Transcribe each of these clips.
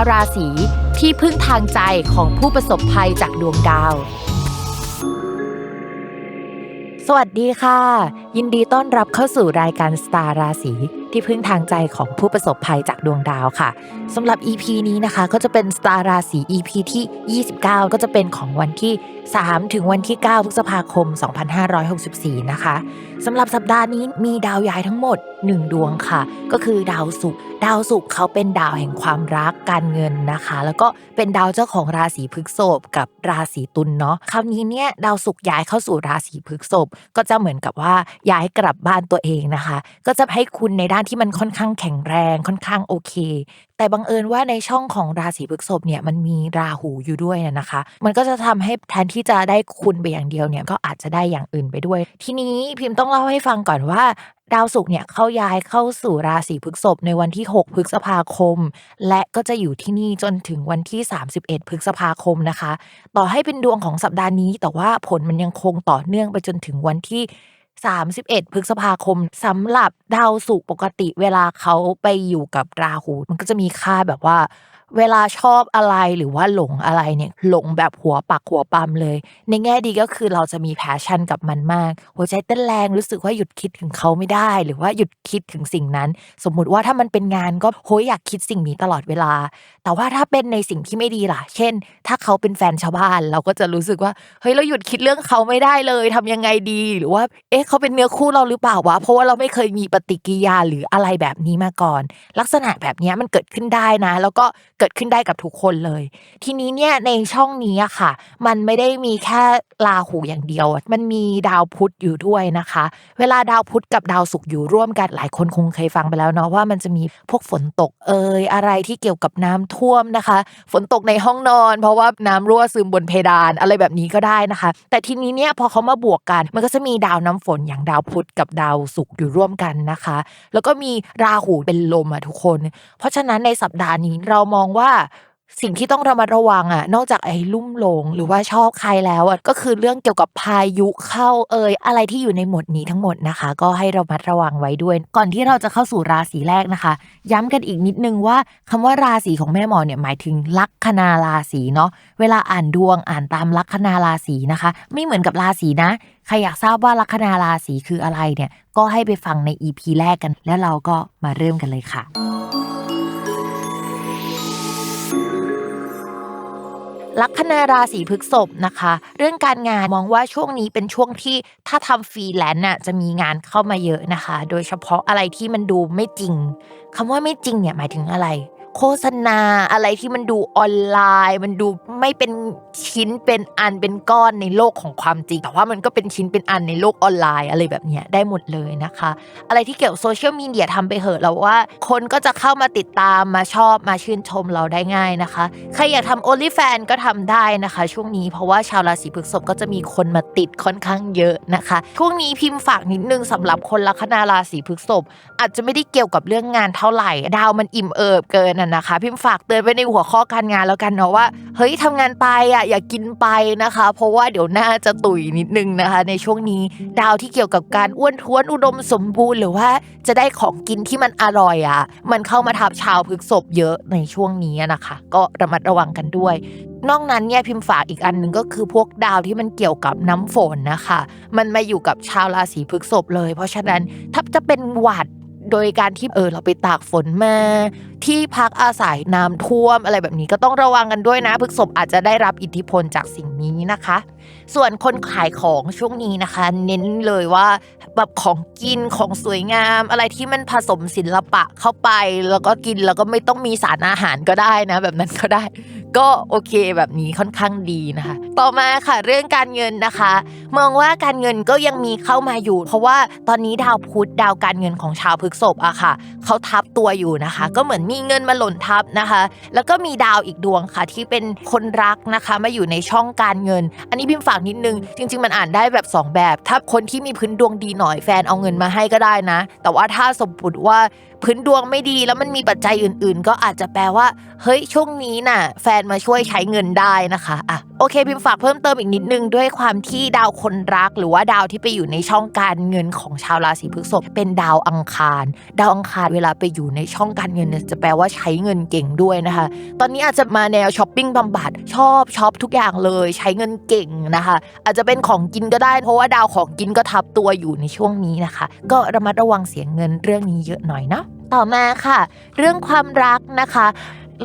ร์ราศีที่พึ่งทางใจของผู้ประสบภัยจากดวงดาว สวัสดีค่ะยินดีต้อนรับเข้าสู่รายการสตาร์ราศีที่พึ่งทางใจของผู้ประสบภัยจากดวงดาวค่ะสำหรับ EP นี้นะคะก็จะเป็นสตาร์ราศี EP ที่ 29 ก็จะเป็นของวันที่ 3 ถึงวันที่ 9 พฤษภาคม 2564 นะคะสำหรับสัปดาห์นี้มีดาวย้ายทั้งหมด 1 ดวงค่ะ ก็คือดาวศุกร์ดาวศุกร์เขาเป็นดาวแห่งความรักการเงินนะคะ แล้วก็เป็นดาวเจ้าของราศีพฤษภกับราศีตุลเนาะคราวนี้เนี่ยดาวศุกร์ย้ายเข้าสู่ราศีพฤษภก็จะเหมือนกับว่าย้ายกลับบ้านตัวเองนะคะ ก็จะให้คุณในด้านที่มันค่อนข้างแข็งแรงค่อนข้างโอเค แต่บังเอิญว่าในช่องของราศีพฤษภเนี่ยมันมีราหูอยู่ด้วยนะคะ มันก็จะทำให้แทนที่จะได้คุณไปอย่างเดียวเนี่ยก็อาจจะได้อย่างอื่นไปด้วย ทีนี้พิมพ์ต้องเล่าให้ฟังก่อนว่าดาวศุกร์เนี่ยเข้าย้ายเข้าสู่ราศีพฤษภในวันที่ 6 พฤษภาคม และก็จะอยู่ที่นี่จนถึงวันที่ 31 พฤษภาคมนะคะ ต่อให้เป็นดวงของสัปดาห์นี้ แต่ว่าผลมันยังคงต่อเนื่องไปจนถึงวันที่ 31 พฤษภาคมสำหรับดาวศุกร์ปกติเวลาเขาไปอยู่กับราหู มันก็จะมีค่าแบบว่า เวลาชอบอะไรหรือว่าหลงอะไรเนี่ยหลงแบบหัวปักหัวปั๊มเลย ในแง่ดีก็คือเราจะมีแพชชั่นกับมันมาก หัวใจเต้นแรงรู้สึกว่าหยุดคิดถึงเขาไม่ได้ หรือว่าหยุดคิดถึงสิ่งนั้น สมมุติว่าถ้ามันเป็นงานก็โหยอยากคิดสิ่งนี้ตลอดเวลา แต่ว่าถ้าเป็นในสิ่งที่ไม่ดีล่ะ เช่น ถ้าเขาเป็นแฟนชาวบ้าน เราก็จะรู้สึกว่าเฮ้ยเราหยุดคิดเรื่องเขาไม่ได้เลยทำยังไงดีหรือว่า เอ๊ะเขาเป็นเนื้อคู่เราหรือเปล่าวะเพราะว่าเราไม่เคยมีปฏิกิริยาหรืออะไรแบบนี้มาก่อน ลักษณะแบบนี้มันเกิดขึ้นได้นะ แล้วก็เกิดขึ้นได้กับทุกคนเลย ทีนี้เนี่ยในช่องนี้ค่ะ มันไม่ได้มีแค่ราหูอย่างเดียว มันมีดาวพุธอยู่ด้วยนะคะ เวลาดาวพุธกับดาวศุกร์อยู่ร่วมกันหลายคนคงเคยฟังไปแล้วเนาะว่ามันจะมีพวกฝนตกเอ่ยอะไรที่เกี่ยวกับน้ำท่วมนะคะ ฝนตกในห้องนอน เพราะว่าน้ำรั่วซึมบนเพดานอะไรแบบนี้ก็ได้นะคะ แต่ทีนี้เนี่ยพอเขามาบวกกัน มันก็จะมีดาวน้ำฝนอย่างดาวพุธกับดาวศุกร์อยู่ร่วมกันนะคะ แล้วก็มีราหูเป็นลมอะทุกคน เพราะฉะนั้นในสัปดาห์นี้เรามองว่าสิ่งที่ต้องระมัดระวังอะ นอกจากไอ้ลุ่มหลง หรือว่าชอบใครแล้วอะก็คือเรื่องเกี่ยวกับพายุเข้าเอ่ยอะไรที่อยู่ในหมวดนี้ทั้งหมดนะคะ ก็ให้เรามัดระวังไว้ด้วย ก่อนที่เราจะเข้าสู่ราศีแรกนะคะ ย้ำกันอีกนิดนึงว่าคำว่าราศีของแม่หมอเนี่ยหมายถึงลัคนาราศีเนาะเวลาอ่านดวงอ่านตามลัคนาราศีนะคะ ไม่เหมือนกับราศีนะใครอยากทราบว่าลัคนาราศีคืออะไรเนี่ยก็ให้ไปฟังใน EP แรกกัน แล้วเราก็มาเริ่มกันเลยค่ะ ลัคนาราศีพฤษภนะคะ เรื่องการงานมองว่าช่วงนี้เป็นช่วงที่ถ้าทำฟรีแลนซ์น่ะจะมีงานเข้ามาเยอะนะคะ โดยเฉพาะอะไรที่มันดูไม่จริงคำว่าไม่จริงเนี่ยหมายถึงอะไร โฆษณาอะไรที่มันดูออนไลน์ มันดูไม่เป็นชิ้นเป็นอันเป็นก้อนในโลกของความจริง แต่ว่ามันก็เป็นชิ้นเป็นอันในโลกออนไลน์อะไรแบบเนี้ยได้หมดเลยนะคะ อะไรที่เกี่ยวกับโซเชียลมีเดียทำไปเหอะแล้วว่า คนก็จะเข้ามาติดตามมาชอบมาชื่นชมเราได้ง่ายนะคะ ใครอยากทำ OnlyFans ก็ทำได้นะคะ ช่วงนี้เพราะว่าชาวราศีพฤษภก็จะมีคนมาติดค่อนข้างเยอะนะคะ ช่วงนี้พิมพ์ฝากนิดนึงสำหรับคนลัคนาราศีพฤษภอาจจะไม่ได้เกี่ยวกับเรื่องงานเท่าไหร่ ดาวมันอิ่มเอิบเกินน่ะนะคะพิมพ์ฝากเตือนไว้ในหัวข้อการงานแล้วกันเนาะว่าเฮ้ยทำงานไปอะอย่ากินไปนะคะ เพราะว่าเดี๋ยวหน้าจะตุยนิดนึงนะคะ ในช่วงนี้ดาวที่เกี่ยวกับการอ้วนท้วนอุดมสมบูรณ์หรือว่าจะได้ของกินที่มันอร่อยอะ มันเข้ามาทับชาวพฤกษภเยอะในช่วงนี้นะคะ ก็ระมัดระวังกันด้วยนอกนั้นเนี่ยพิมพ์ฝากอีกอันหนึ่งก็คือพวกดาวที่มันเกี่ยวกับน้ำฝนนะคะ มันมาอยู่กับชาวราศีพฤกษภเลย เพราะฉะนั้นถ้าจะเป็นหวัด โดยการที่เออเราไปตากฝนมา ที่พักอาศัยน้ำท่วมอะไรแบบนี้ก็ต้องระวังกันด้วยนะพฤษภอาจจะได้รับอิทธิพลจากสิ่งนี้นะคะ ส่วนคนขายของช่วงนี้นะคะ เน้นเลยว่าแบบของกินของสวยงาม อะไรที่มันผสมศิลปะเข้าไป แล้วก็กินแล้วก็ไม่ต้องมีสารอาหารก็ได้นะ แบบนั้นก็ได้ ก็โอเคแบบนี้ค่อนข้างดีนะคะ ต่อมาค่ะเรื่องการเงินนะคะ มองว่าการเงินก็ยังมีเข้ามาอยู่ เพราะว่าตอนนี้ดาวพุธดาวการเงินของชาวพฤกษภอะค่ะเขาทับตัวอยู่นะคะ ก็เหมือนมีเงินมาหล่นทับนะคะ แล้วก็มีดาวอีกดวงค่ะ ที่เป็นคนรักนะคะมาอยู่ในช่องการเงิน อันนี้พิมพ์ฝากนิดนึง จริง ๆ มันอ่านได้แบบ 2 แบบ ถ้าคนที่มีพื้นดวงดีหน่อยแฟนเอาเงินมาให้ก็ได้นะ แต่ว่าถ้าสมมติว่า พื้นดวงไม่ดีแล้วมันมีปัจจัยอื่น ๆ ก็อาจจะแปลว่า เฮ้ยช่วงนี้น่ะ แฟนมาช่วยใช้เงินได้นะคะอะ โอเคพิมพ์ฝากเพิ่มเติมอีกนิดนึงด้วยความที่ดาวคนรัก หรือว่าดาวที่ไปอยู่ในช่องการเงินของชาวราศีพฤษภเป็นดาวอังคาร ดาวอังคารเวลาไปอยู่ในช่องการเงินเนี่ยจะแปลว่าใช้เงินเก่งด้วยนะคะ ตอนนี้อาจจะมาแนวช้อปปิ้งบำบัดชอบช็อปทุกอย่างเลยใช้เงินเก่งนะคะ อาจจะเป็นของกินก็ได้ เพราะว่าดาวของกินก็ทับตัวอยู่ในช่วงนี้นะคะ ก็ระมัดระวังเสียงเงินเรื่องนี้เยอะหน่อยนะต่อมาค่ะ เรื่องความรักนะคะ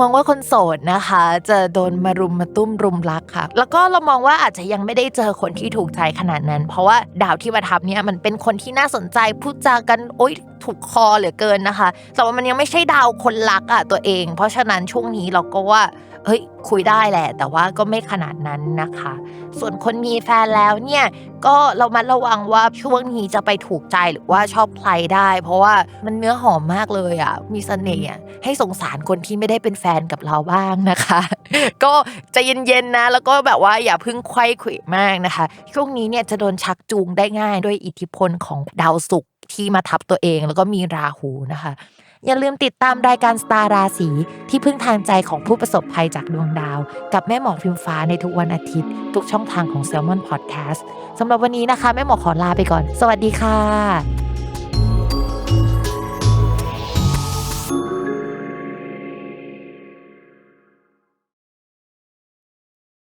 มองว่าคนโสดนะคะ จะโดนมารุมมาตุ้มรุมรักค่ะ แล้วก็เรามองว่าอาจจะยังไม่ได้เจอคนที่ถูกใจขนาดนั้น เพราะว่าดาวที่มาทับเนี่ยมันเป็นคนที่น่าสนใจพูดจากันโอ๊ยถูกคอเหลือเกินนะคะ แต่ว่ามันยังไม่ใช่ดาวคนรักอะตัวเอง เพราะฉะนั้นช่วงนี้เราก็ว่า เฮ้ยคุยได้แหละ แต่ว่าก็ไม่ขนาดนั้นนะคะ ส่วนคนมีแฟนแล้วเนี่ยก็เรามาระวังว่าช่วงนี้จะไปถูกใจหรือว่าชอบใครได้ เพราะว่ามันเนื้อหอมมากเลยอะมีเสน่ห์อะให้สงสารคนที่ไม่ได้เป็นแฟนกับเราบ้างนะคะ ก็ใจะเย็นๆนะ แล้วก็แบบว่าอย่าพึ่งไขว้ขวมากนะคะ ช่วงนี้เนี่ยจะโดนชักจูงได้ง่ายด้วยอิทธิพลของดาวศุกร์ที่มาทับตัวเองแล้วก็มีราหูนะคะ อย่าลืมติดตามรายการสตาร์ราศีที่พึ่งทางใจของผู้ประสบภัยจากดวงดาว กับแม่หมอพิมฟ้าในทุกวันอาทิตย์ ทุกช่องทางของ s ซ l m o n Podcast สำหรับวันนี้นะคะ แม่หมอขอลาไปก่อน สวัสดีค่ะ